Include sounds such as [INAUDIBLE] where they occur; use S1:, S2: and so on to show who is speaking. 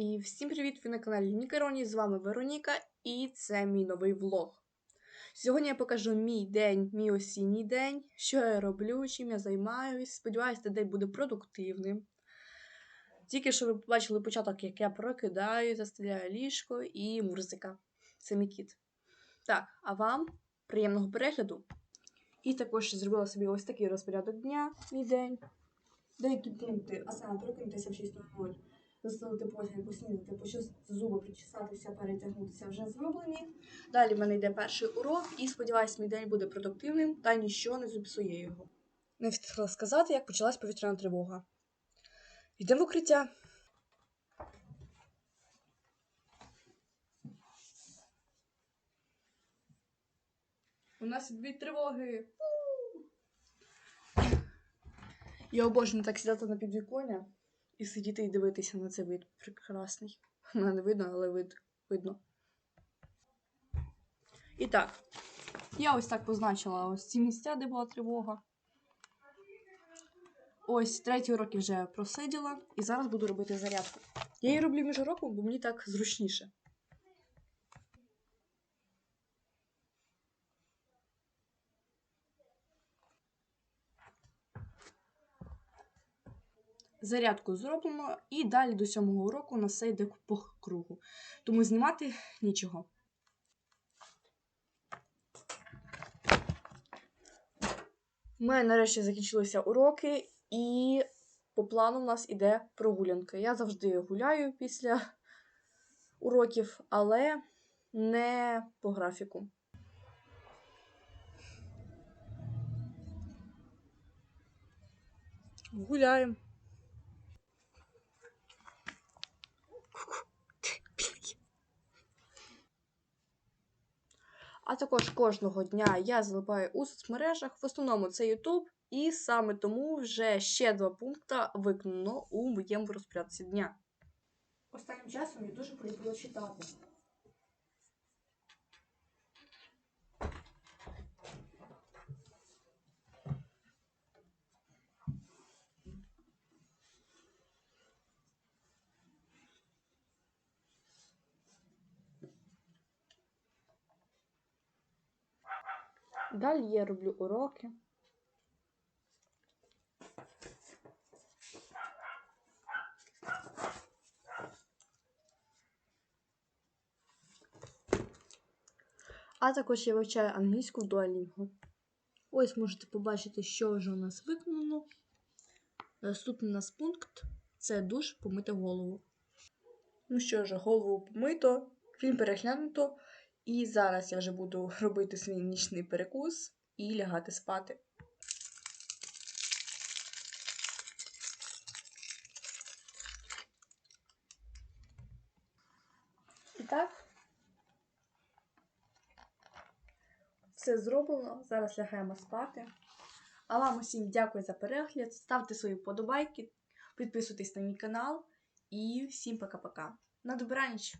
S1: І всім привіт! Ви на каналі Нікароні. З вами Вероніка, і це мій новий влог. Сьогодні я покажу мій день, мій осінній день, що я роблю, чим я займаюсь. Сподіваюся, цей день буде продуктивним. Тільки що ви побачили початок, як я прокидаю, застеляю ліжко і музика. Це мій кіт. Так, а вам приємного перегляду. І також зробила собі ось такий розпорядок дня, мій день. Деякі пункти, а саме прокинутися в 6.00 застелити потім, поснідати, почистити зуби, причесатися, перетягнутися вже зроблені. Далі в мене йде перший урок, і сподіваюсь, мій день буде продуктивним та ніщо не зіпсує його. Не встигла сказати, як почалась повітряна тривога. Йдемо в укриття. У нас дві тривоги. Я обожнюю так сідати на підвіконня і сидіти і дивитися на цей вид прекрасний. [LAUGHS] Мене не видно, але вид видно. І так, я ось так позначила ось ці місця, де була тривога. Ось третій урок я вже просиділа, і зараз буду робити зарядку. Я її роблю між уроком, бо мені так зручніше. Зарядку зроблено, і далі до сьомого уроку у нас все йде по кругу. Тому знімати нічого. У мене нарешті закінчилися уроки, і по плану в нас іде прогулянка. Я завжди гуляю після уроків, але не по графіку. Гуляємо. А також кожного дня я залипаю у соцмережах, в основному це YouTube, і саме тому вже ще два пункти виконано у моєму розпорядці дня. Останнім часом я дуже полюбила читати. Далі я роблю уроки. А також я вивчаю англійську в Duolingo. Ось можете побачити, що вже у нас виконано. Наступний у нас пункт це душ помити голову. Ну що ж, голову помито, фільм переглянуто. І зараз я вже буду [LAUGHS] робити свій нічний перекус і лягати спати. І так, все зроблено. Зараз лягаємо спати. А вам усім дякую за перегляд. Ставте свої вподобайки, підписуйтесь на мій канал і всім пока-пока. На добраніч!